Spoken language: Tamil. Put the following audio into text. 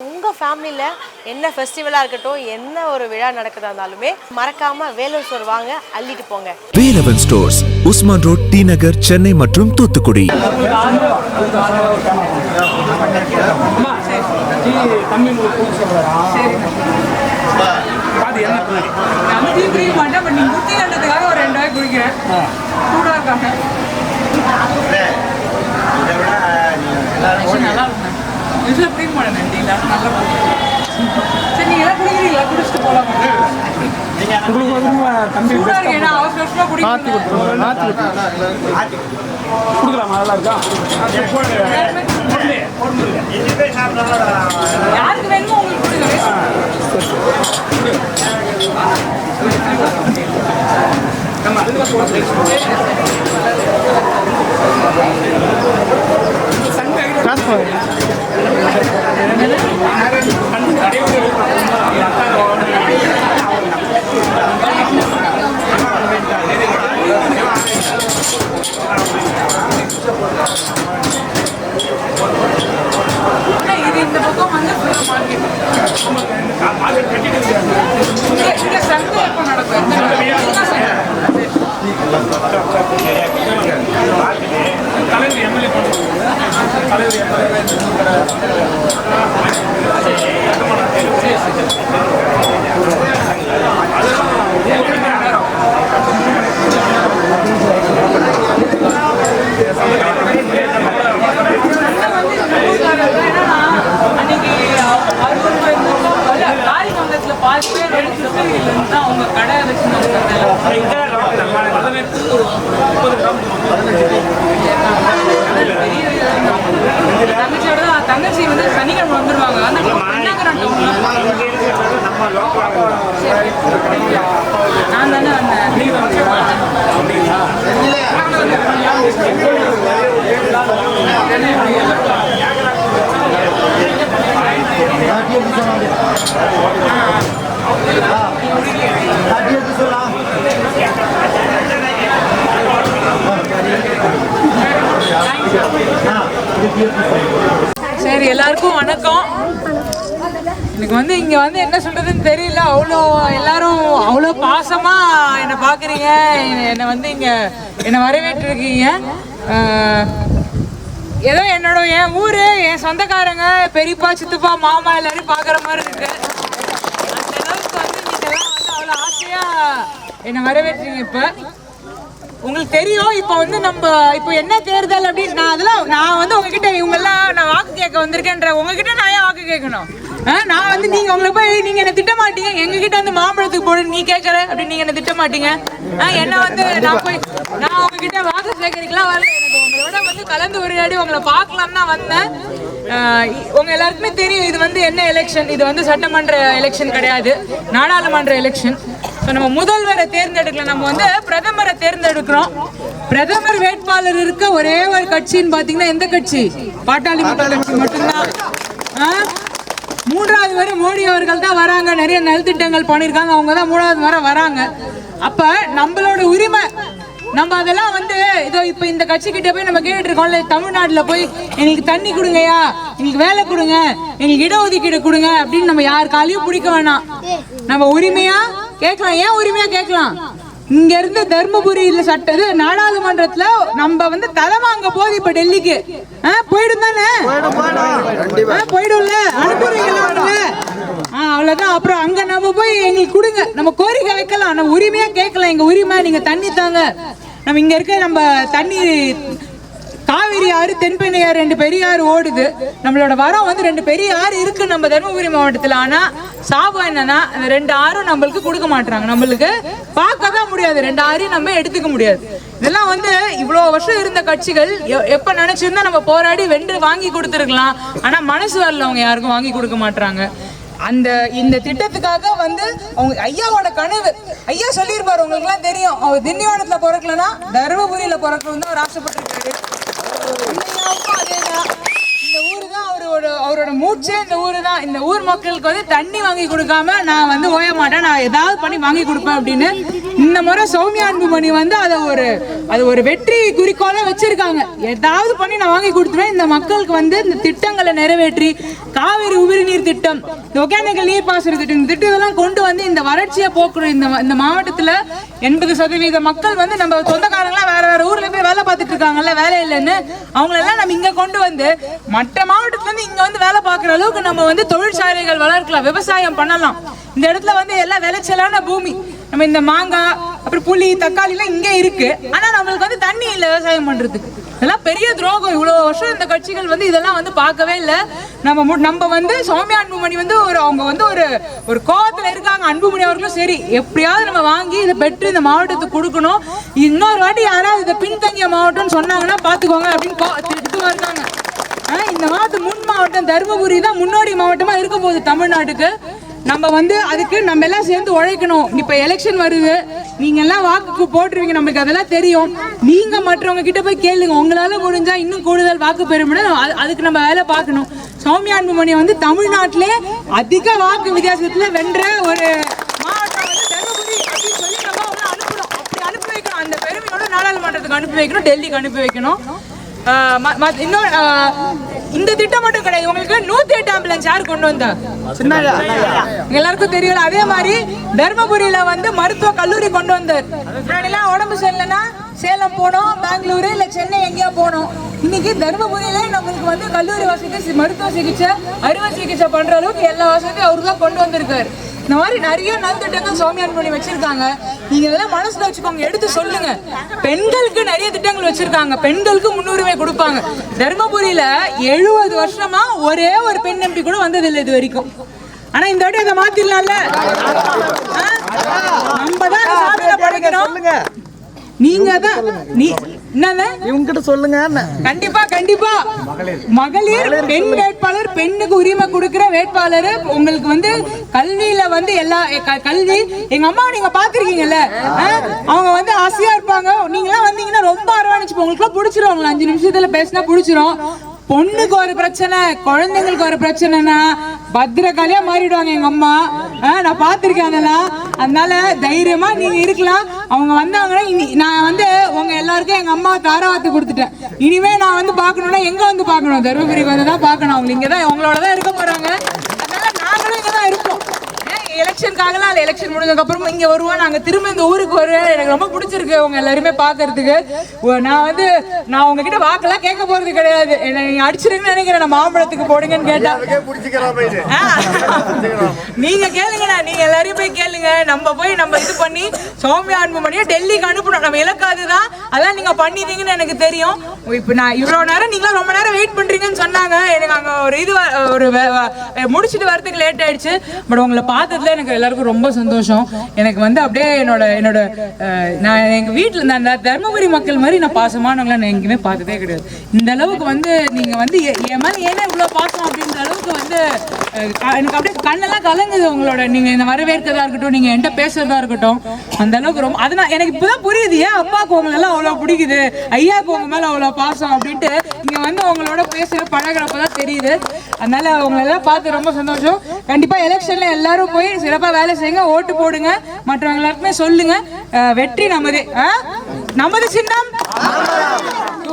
உங்கள் ஃபேமிலியில் என்ன ஃபெஸ்டிவலாக இருக்கட்டும் என்ன ஒரு விழா நடக்குதா இருந்தாலுமே மறக்காமல் வேலூர் ஸ்டோர் வாங்க அள்ளிட்டு போங்க. Velavan stores Usman road T Nagar Chennai மற்றும் தூத்துக்குடி. நல்லா யூஸ்வலாக குடிக்க மாட்டேன் டீல நல்லா சரி நீங்க எல்லாம் குடிக்கிறீங்களா? குடிச்சிட்டு போலாம். உங்களுக்கு வந்து தம்பி சூடா இருக்கு ஏன்னா அவசர அவசரமா குடிக்கணும். கொடுக்கலாமா? நல்லா இருக்கா? யாருக்கு வேணுமோ உங்களுக்கு கொடுங்க. waste ஆனா இது இந்த பக்கம் வந்து ஃபுல்லாக மார்க்கெட் இங்க இங்க சந்தை எப்போ நடக்கும் எத்தனை மணிக்கு? தலைவர் எம்எல்ஏ தலைவர் எம்எல்ஏ சந்தை வந்து இந்த ஊர்க்காரங்க என்னன்னா, அன்னைக்கு அறுபது ரூபாய் இருந்தப்போ, இல்ல, காரிமங்கலத்துல பாதி பேர் வந்து கிருஷ்ணகிரியில இருந்து தான் அவங்க கடை வச்சிருந்தாங்க தங்கச்சியோட தங்கச்சி வந்து சனிக்கிழமை வந்துருவாங்க. டவுன்ல நான் தானே வந்தேன். சரி எல்லாருக்கும் வணக்கம். எனக்கு வந்து இங்கே வந்து என்ன சொல்கிறதுன்னு தெரியல. அவ்வளோ எல்லாரும் அவ்வளோ பாசமாக என்னை பார்க்குறீங்க என்னை வந்து இங்கே என்னை வரவேற்றிருக்கீங்க. ஏதோ என்னோட என் ஊர் என் சொந்தக்காரங்க பெரியப்பா சித்தப்பா மாமா எல்லாரும் பார்க்குற மாதிரி இருக்கு. அந்த அளவுக்கு வந்து நீங்க வந்து அவ்வளோ ஆசையாக என்னை வரவேற்றுங்க இப்போ. உங்களுக்கு தெரியும் இப்போ வந்து நம்ம இப்போ என்ன தேர்தல் அப்படின்னு நான் அதெல்லாம் நான் வந்து உங்ககிட்ட இவங்கெல்லாம் நான் வாக்கு கேட்க வந்திருக்கேன்ற உங்ககிட்ட நான் ஏன் வாக்கு கேட்கணும்? ஆ, நான் வந்து நீங்க உங்களை போய் நீங்க என்ன திட்ட மாட்டீங்க. எங்ககிட்ட வந்து மாம்பழத்துக்கு போடு நீ கேட்கற அப்படின்னு நீங்க என்ன திட்ட மாட்டீங்க. ஆ, என்ன வந்து நான் போய் நான் உங்ககிட்ட வாக்கு சேகரிக்கலாம் வரல. எனக்கு உங்களோட வந்து கலந்து உரையாடி உங்களை பார்க்கலாம் தான் வந்தேன். உங்க எல்லாருக்குமே தெரியும் இது வந்து என்ன எலெக்ஷன் இது வந்து சட்டமன்ற எலெக்ஷன் கிடையாது. நாடாளுமன்ற எலெக்ஷன் ஸோ நம்ம முதல்வரை தேர்ந்தெடுக்கல. நம்ம வந்து பிரதமரை தேர்ந்தெடுக்கிறோம். பிரதமர் வேட்பாளர் இருக்க ஒரே ஒரு கட்சின்னு பார்த்தீங்கன்னா எந்த கட்சி? பாட்டாளி கட்சி மட்டும்தான்? மூன்றாவது வரை மோடி அவர்கள் தான் வராங்க. நிறைய நலத்திட்டங்கள் பண்ணியிருக்காங்க. அவங்க தான் மூணாவது வரை வராங்க. அப்ப நம்மளோட உரிமை நம்ம அதெல்லாம் வந்து இதோ இப்ப இந்த கட்சி கிட்ட போய் நம்ம கேட்டுட்டு இருக்கோம்ல தமிழ்நாட்டுல போய் எங்களுக்கு தண்ணி கொடுங்கய்யா. எங்களுக்கு வேலை கொடுங்க. எங்களுக்கு இடஒதுக்கீடு கொடுங்க. அப்படின்னு நம்ம யார் காலையும் பிடிக்க வேணாம். நம்ம உரிமையா கேட்கலாம். ஏன் உரிமையா கேட்கலாம்? இங்க இருந்து தர்மபுரி இல்ல சட்ட இது நாடாளுமன்றத்துல நம்ம வந்து தலை வாங்க போகுது இப்ப டெல்லிக்கு. போயிடும் தானே? போயிடும்ல? அனுப்புறீங்களா அவ்வளவுதான். அப்புறம் அங்க நம்ம போய் எங்களுக்கு கொடுங்க. நம்ம கோரிக்கை வைக்கலாம். நம்ம உரிமையா கேட்கலாம். எங்க உரிமை நீங்க தண்ணி தாங்க. நம்ம இங்க இருக்க நம்ம தண்ணி காவிரி ஆறு தென்பெண்ணை ஆறு ரெண்டு பெரிய ஆறு ஓடுது. நம்மளோட வரம் வந்து ரெண்டு பெரிய ஆறு இருக்கு நம்ம தருமபுரி மாவட்டத்தில். ஆனா சாபம் என்னன்னா அந்த ரெண்டு ஆறும் நம்மளுக்கு கொடுக்க மாட்டாங்க நம்மளுக்கு பார்க்கவே முடியாது. ரெண்டு ஆறையும் நம்ம எடுத்துக்க முடியாது. இதெல்லாம் வந்து இவ்வளோ வருஷம் இருந்த கட்சிகள் எப்போ எப்ப நினைச்சிருந்தா நம்ம போராடி வென்று வாங்கி கொடுத்துருக்கலாம். ஆனா மனசு வரல அவங்க யாருக்கும் வாங்கி கொடுக்க மாட்டாங்க அந்த இந்த திட்டத்துக்காக வந்து அவங்க ஐயாவோட கனவு. ஐயா சொல்லியிருப்பாரு உங்களுக்கு எல்லாம் தெரியும். அவர் திண்டிவனத்துல பிறக்கலன்னா தருமபுரியில பிறக்கணும் தான் அவர் ஆசைப்பட்டிருக்காரு. அதேதான். அவரோட அவரோட மூச்சே இந்த ஊரு தான். இந்த ஊர் மக்களுக்கு வந்து தண்ணி வாங்கி கொடுக்காம நான் வந்து ஓய மாட்டேன். நான் ஏதாவது பண்ணி வாங்கி கொடுப்பேன் அப்படின்னு. இந்த முறை சௌமியா அன்புமணி வந்து அதை ஒரு அது ஒரு வெற்றி குறிக்கோளாக வச்சிருக்காங்க. ஏதாவது பண்ணி நான் வாங்கி கொடுத்துருவேன். இந்த மக்களுக்கு வந்து இந்த திட்டங்களை நிறைவேற்றி காவிரி உபரி நீர் திட்டம் இந்த ஒகேனக்கல் நீர் பாசன திட்டம் இந்த திட்டத்தெல்லாம் கொண்டு வந்து இந்த வறட்சியை போக்கணும். இந்த இந்த மாவட்டத்தில் எண்பது சதவீத மக்கள் வந்து நம்ம சொந்தக்காரங்களாம் வேற வேற ஊர்ல போய் வேலை பார்த்துட்டு இருக்காங்கல்ல வேலை இல்லைன்னு அவங்களெல்லாம் நம்ம இங்கே கொண்டு வந்து மற்ற மாவட்டத்துலேருந்து இங்கே வந்து வேலை பார்க்குற அளவுக்கு நம்ம வந்து தொழிற்சாலைகள் வளர்க்கலாம் விவசாயம் பண்ணலாம். இந்த இடத்துல வந்து எல்லாம் விளைச்சலான பூமி நம்ம இந்த மாங்காய் அப்புறம் புளி தக்காளிலாம் இங்கே இருக்குது ஆனால் நம்மளுக்கு வந்து தண்ணி இல்லை விவசாயம் பண்ணுறதுக்கு இதெல்லாம் பெரிய துரோகம். இவ்வளோ வருஷம் இந்த கட்சிகள் வந்து இதெல்லாம் வந்து பார்க்கவே இல்லை. நம்ம மு- நம்ம வந்து சௌமியா அன்புமணி வந்து ஒரு அவங்க வந்து ஒரு ஒரு கோவத்தில் இருக்காங்க. அன்புமணி அவர்களும் சரி எப்படியாவது நம்ம வாங்கி இதை பெற்று இந்த மாவட்டத்துக்கு கொடுக்கணும். இன்னொரு வாட்டி யாராவது இதை பின்தங்கிய மாவட்டம்னு சொன்னாங்கன்னா பார்த்துக்கோங்க அப்படின்னு கோ- திட்டுவா இருக்காங்க. இந்த மாவட்டம் முன் மாவட்டம் தருமபுரி தான் முன்னோடி மாவட்டமா இருக்க போகுது தமிழ்நாட்டுக்கு. நம்ம வந்து அதுக்கு நம்ம எல்லாம் சேர்ந்து உழைக்கணும். இப்போ எலெக்ஷன் வருது. நீங்க எல்லாம் வாக்குக்கு போட்டுருவீங்க நம்மளுக்கு அதெல்லாம் தெரியும். நீங்க மற்றவங்க கிட்ட போய் கேளுங்க. உங்களால முடிஞ்சா இன்னும் கூடுதல் வாக்கு பெற அதுக்கு நம்ம வேலை பார்க்கணும். சௌமியா அன்புமணி வந்து தமிழ்நாட்டிலே அதிக வாக்கு வித்தியாசத்துல வென்ற ஒரு மாவட்டம் வந்து தருமபுரி அப்படின்னு சொல்லி நம்ம அப்படி அனுப்பி வைக்கணும். அந்த பெருமையோட நாடாளுமன்றத்துக்கு அனுப்பி வைக்கணும் டெல்லிக்கு அனுப்பி வைக்கணும். இன்னொரு இந்த திட்டம் மட்டும் கிடையாது. உங்களுக்கு நூத்தி எட்டு ஆம்புலன்ஸ் யார் கொண்டு வந்தா எல்லாருக்கும் தெரியல அதே மாதிரி தர்மபுரியில வந்து மருத்துவ கல்லூரி கொண்டு வந்தார். முன்னாடிலாம் உடம்பு சரியில்லைன்னா சேலம் போனோம் பெங்களூரு இல்ல சென்னை எங்கேயோ போனோம். இன்னைக்கு தர்மபுரியிலே நம்மளுக்கு வந்து கல்லூரி வசதி மருத்துவ சிகிச்சை அறுவை சிகிச்சை பண்ற அளவுக்கு எல்லா வசதியும் அவரு தான் கொண்டு வந்திருக்காரு. இந்த மாதிரி நிறைய நலத்திட்டங்கள் சௌமியான் பண்ணி வச்சிருக்காங்க. நீங்க இதெல்லாம் மனசுல வச்சுக்கோங்க. எடுத்து சொல்லுங்க. பெண்களுக்கு நிறைய திட்டங்கள் வச்சிருக்காங்க. பெண்களுக்கு முன்னுரிமை கொடுப்பாங்க. தர்மபுரியில எழுபது வருஷமா ஒரே ஒரு பெண் எம்பி கூட வந்ததில்லை இது வரைக்கும். ஆனா இந்த வாட்டி அதை மாத்திரலாம்ல? நம்ம தான் சாதனை படைக்கணும். நீங்க தான் நீ இவங்கிட்ட சொல்லுங்க கண்டிப்பா கண்டிப்பா. மகளிர். பெண் வேட்பாளர் பெண்ணுக்கு உரிமை கொடுக்கிற வேட்பாளர். உங்களுக்கு வந்து கல்வியில வந்து எல்லா க- கல்வி. எங்க அம்மா நீங்க பாத்திருக்கீங்கல்ல அவங்க வந்து ஆசையா இருப்பாங்க. நீங்க எல்லாம் வந்தீங்கன்னா ரொம்ப அரவணைச்சு உங்களுக்கு பிடிச்சிரும். அவங்களை அஞ்சு நிமிஷத்துல பேசினா பிடிச்சிரும். பொண்ணுக்கு ஒரு பிரச்சனை குழந்தைங்களுக்கு ஒரு பிரச்சனைனா பத்திரகாலியா மாறிடுவாங்க எங்க அம்மா. நான் பார்த்திருக்கேன் அதெல்லாம். அதனால தைரியமா நீங்க இருக்கலாம். அவங்க வந்தாங்கன்னா இனி நான் வந்து உங்க எல்லாருக்கும் எங்க அம்மா தாராவாத்து கொடுத்துட்டேன். இனிமே நான் வந்து பார்க்கணும்னா எங்க வந்து பார்க்கணும்? தருமபுரிக்கு வந்து தான் பார்க்கணும். அவங்க இங்கே தான் உங்களோட தான் இருக்க போறாங்க அதனால நாங்களும் இங்க தான் இருப்போம் எலெக்ஷனுக்காகலாம் இல்லை எலெக்ஷன் முடிஞ்சதுக்கு அப்புறமா இங்க வருவோம். நாங்க திரும்ப இந்த ஊருக்கு வருவேன் எனக்கு ரொம்ப பிடிச்சிருக்கு உங்க எல்லாருமே பாக்குறதுக்கு உ- நான் வந்து நான் உங்ககிட்ட வாக்கெல்லாம் கேட்க போறது கிடையாது. என்னை நீங்க அடிச்சிருங்கன்னு நினைக்கிறேன். நான் மாம்பழத்துக்கு போடுங்கன்னு கேட்டா. ஆ. நீங்க கேளுங்கண்ணா. நீங்க எல்லாரையும் போய் கேளுங்க. நம்ம போய் நம்ம இது பண்ணி சௌமியா அன்புமணியை டெல்லிக்கு அனுப்பணும். நம்ம இலக்கு அதுதான் அதான் நீங்க பண்ணிட்டீங்கன்னு எனக்கு தெரியும். இப்போ நான் இவ்வளவு நேரம் நீங்க ரொம்ப நேரம் வெயிட் பண்றீங்கன்னு சொன்னாங்க. எனக்கு அங்க ஒரு இது ஒரு முடிச்சிட்டு வரதுக்கு லேட் ஆயிடுச்சு. பட் உங்களை பார்த்ததுல எனக்கு எல்லாருக்கும் ரொம்ப சந்தோஷம். எனக்கு வந்து அப்படியே என்னோட என்னோட நான் எங்கள் வீட்டில் நான் இந்த தர்மபுரி மக்கள் மாதிரி நான் பாசமானவங்களாம் நான் எங்கேயுமே பார்த்ததே கிடையாது. இந்த அளவுக்கு வந்து நீங்கள் வந்து எ- என் மாதிரி ஏன்னா இவ்வளோ பாசம் அப்படின்ற அளவுக்கு வந்து க- எனக்கு அப்படியே கண்ணெல்லாம் கலங்குது உங்களோட. நீங்கள் இந்த வரவேற்கிறதா இருக்கட்டும் நீங்கள் என்கிட்ட பேசுறதா இருக்கட்டும் அந்த அளவுக்கு ரொம்ப அது நான் எனக்கு இப்பதான் புரியுது ஏன் அப்பாவுக்கு உங்களெல்லாம் எல்லாம் பிடிக்குது ஐயாவுக்கு உங்க மேலே அவ்வளோ பாசம் அப்படின்ட்டு நீங்கள் வந்து உங்களோட பேசுகிற பழகுறப்பதான் தெரியுது. அதனால அவங்களெல்லாம் பார்த்து ரொம்ப சந்தோஷம். கண்டிப்பா எலெக்ஷன்ல எல்லாரும் போய் சிறப்பா வேலை செய்யுங்க ஓட்டு போடுங்க மற்றவங்க எல்லாருக்குமே சொல்லுங்க. வெற்றி நமது. நமது சின்னம்.